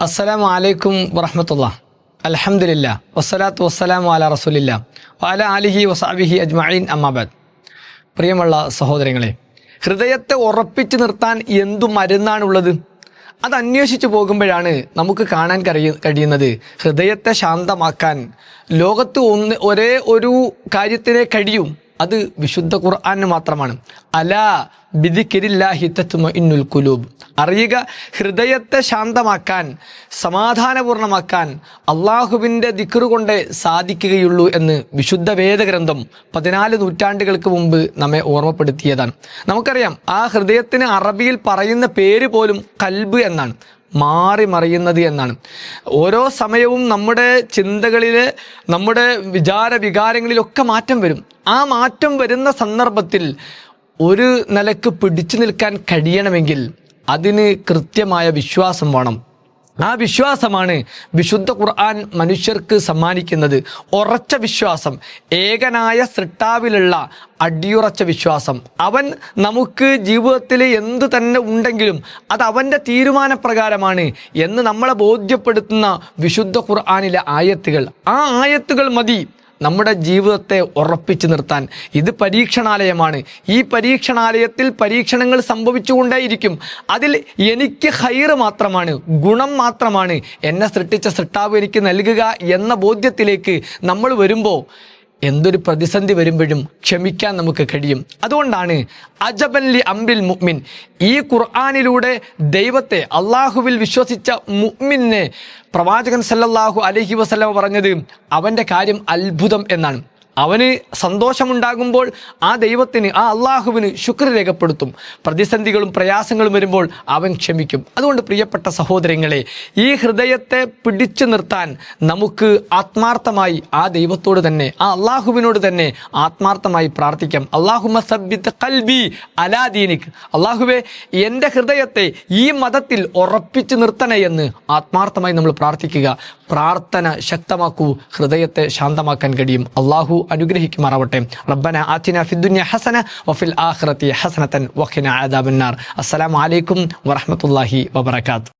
അസ്സലാമു വലൈക്കും വറഹമത്തുള്ള അലഹമുല്ല വസ്സലാത്തു വസ്സലാം വാല റസൂലില്ല. വാല അലിഹി വസാബിഹി അജ്മഈൻ. അമ്മാബാദ് പ്രിയമുള്ള സഹോദരങ്ങളെ ഹൃദയത്തെ ഉറപ്പിച്ചു നിർത്താൻ എന്തു മരുന്നാണുള്ളത്? അത് അന്വേഷിച്ചു പോകുമ്പോഴാണ് നമുക്ക് കാണാൻ കഴിയ കഴിയുന്നത് ഹൃദയത്തെ ശാന്തമാക്കാൻ. ലോകത്ത് ഒന്ന് ഒരേ ഒരു കാര്യത്തിനെ കഴിയും. അത് വിശുദ്ധ ഖുർആൻ മാത്രമാണ്. അല ബിദിക്കിരില്ലാഹി തത്മ ഇന്നുൽ കുലൂബ് അറിയുക ഹൃദയത്തെ ശാന്തമാക്കാൻ സമാധാനപൂർണമാക്കാൻ അള്ളാഹുവിന്റെ ദിക്റ് കൊണ്ടേ സാധിക്കുകയുള്ളൂ എന്ന് വിശുദ്ധ വേദഗ്രന്ഥം പതിനാല് നൂറ്റാണ്ടുകൾക്ക് മുമ്പ് നമ്മെ ഓർമ്മപ്പെടുത്തിയതാണ്. നമുക്കറിയാം ആ ഹൃദയത്തിന് അറബിയിൽ പറയുന്ന പേര് പോലും കൽബ് എന്നാണ്. മാറി മറിയുന്നത് എന്നാണ്. ഓരോ സമയവും നമ്മുടെ ചിന്തകളിൽ നമ്മുടെ വിചാര വികാരങ്ങളിലൊക്കെ മാറ്റം വരും. ആ മാറ്റം വരുന്ന സന്ദർഭത്തിൽ ഒരു നിലയ്ക്ക് പിടിച്ചു നിൽക്കാൻ കഴിയണമെങ്കിൽ അതിന് കൃത്യമായ വിശ്വാസം വേണം. ആ വിശ്വാസമാണ് വിശുദ്ധ ഖുർആൻ മനുഷ്യർക്ക് സമ്മാനിക്കുന്നത്. ഉറച്ച വിശ്വാസം ഏകനായ സൃഷ്ടാവിലുള്ള അടിയുറച്ച വിശ്വാസം. അവൻ നമുക്ക് ജീവിതത്തിൽ എന്തു തന്നെ ഉണ്ടെങ്കിലും അത് അവന്റെ തീരുമാനപ്രകാരമാണ് എന്ന് നമ്മളെ ബോധ്യപ്പെടുത്തുന്ന വിശുദ്ധ ഖുർആാനിലെ ആയത്തുകൾ. ആ ആയത്തുകൾ മതി. നമ്മുടെ ജീവിതത്തെ ഉറപ്പിച്ചു നിർത്താൻ. ഇത് പരീക്ഷണാലയമാണ്. ഈ പരീക്ഷണാലയത്തിൽ പരീക്ഷണങ്ങൾ സംഭവിച്ചുകൊണ്ടേയിരിക്കും. അതിൽ എനിക്ക് ഹൈറ് മാത്രമാണ് ഗുണം മാത്രമാണ്. എന്നെ സൃഷ്ടിച്ച സൃഷ്ടാവ് എനിക്ക് നൽകുക എന്ന ബോധ്യത്തിലേക്ക് നമ്മൾ വരുമ്പോൾ എന്തൊരു പ്രതിസന്ധി വരുമ്പോഴും ക്ഷമിക്കാൻ നമുക്ക് കഴിയും. അതുകൊണ്ടാണ് അജബൻലി അംബിൽ മുഅ്മിൻ ഈ ഖുർആാനിലൂടെ ദൈവത്തെ അള്ളാഹുവിൽ വിശ്വസിച്ച മുഹ്മിനെ പ്രവാചകൻ സല്ലല്ലാഹു അലഹി വസ്ലമ പറഞ്ഞത് അവന്റെ കാര്യം അത്ഭുതം എന്നാണ്. അവന് സന്തോഷമുണ്ടാകുമ്പോൾ ആ ദൈവത്തിന് ആ അള്ളാഹുവിന് ശുക്ർ രേഖപ്പെടുത്തും. പ്രതിസന്ധികളും പ്രയാസങ്ങളും വരുമ്പോൾ അവൻ ക്ഷമിക്കും. അതുകൊണ്ട് പ്രിയപ്പെട്ട സഹോദരങ്ങളെ ഈ ഹൃദയത്തെ പിടിച്ചു നിർത്താൻ നമുക്ക് ആത്മാർത്ഥമായി ആ ദൈവത്തോട് തന്നെ ആ അള്ളാഹുവിനോട് തന്നെ ആത്മാർത്ഥമായി പ്രാർത്ഥിക്കാം. അള്ളാഹുമ സബ്ബിത്ത് കൽബി അലാദീനിക് അള്ളാഹുവെ എന്റെ ഹൃദയത്തെ ഈ മതത്തിൽ ഉറപ്പിച്ചു നിർത്തണേ എന്ന് ആത്മാർത്ഥമായി നമ്മൾ പ്രാർത്ഥിക്കുക. പ്രാർത്ഥന ശക്തമാക്കൂ ഹൃദയത്തെ ശാന്തമാക്കാൻ കഴിയും. അള്ളാഹു അനുഗ്രഹിക്കുമാറാവട്ടെ. റബ്ബന ആത്തിന ഫിദ്ദുന്യ ഹസന വഫിൽ ആഖിറതി ഹസനത്തൻ വഖിന അദാബന്നാർ. അസ്സലാമു അലൈക്കും വറഹ്മത്തുള്ളാഹി വബറകാത്ത്